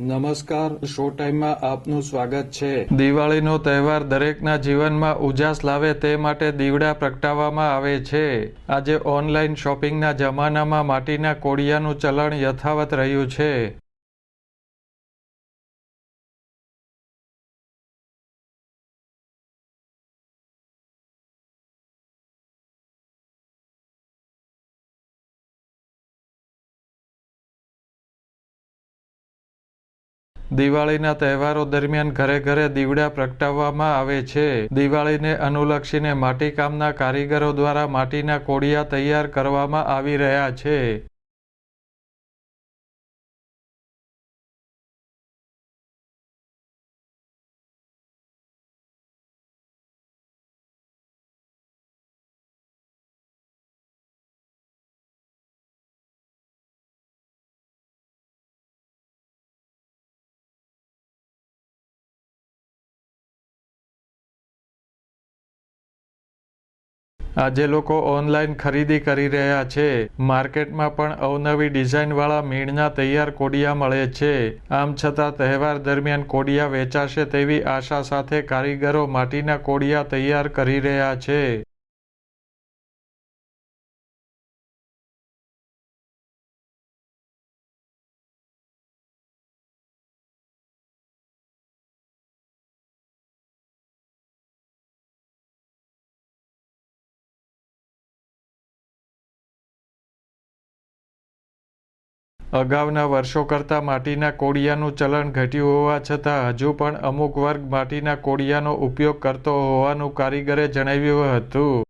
નમસ્કાર શો ટાઈમમાં આપનું સ્વાગત છે. દિવાળીનો તહેવાર દરેકના જીવનમાં ઉજાસ લાવે તે માટે દીવડા પ્રગટાવવામાં આવે છે. આજે ઓનલાઈન શોપિંગના જમાનામાં માટીના કોડિયાનું ચલણ યથાવત રહ્યું છે. દિવાળીના તહેવારો દરમિયાન ઘરે ઘરે દીવડા પ્રગટાવવામાં આવે છે. દિવાળીને અનુલક્ષીને માટીકામના કારીગરો દ્વારા માટીના કોડિયા તૈયાર કરવામાં આવી રહ્યા છે. આજે લોકો ઓનલાઈન ખરીદી કરી રહ્યા છે. માર્કેટમાં પણ અવનવી ડિઝાઇનવાળા મીણના તૈયાર કોડિયા મળે છે. આમ છતાં તહેવાર દરમિયાન કોડિયા વેચાશે તેવી આશા સાથે કારીગરો માટીના કોડિયા તૈયાર કરી રહ્યા છે. અગાઉના વર્ષો કરતાં માટીના કોડિયાનું ચલણ ઘટ્યું હોવા છતાં હજુ પણ અમુક વર્ગ માટીના કોડિયાનો ઉપયોગ કરતો હોવાનું કારીગરે જણાવ્યું હતું.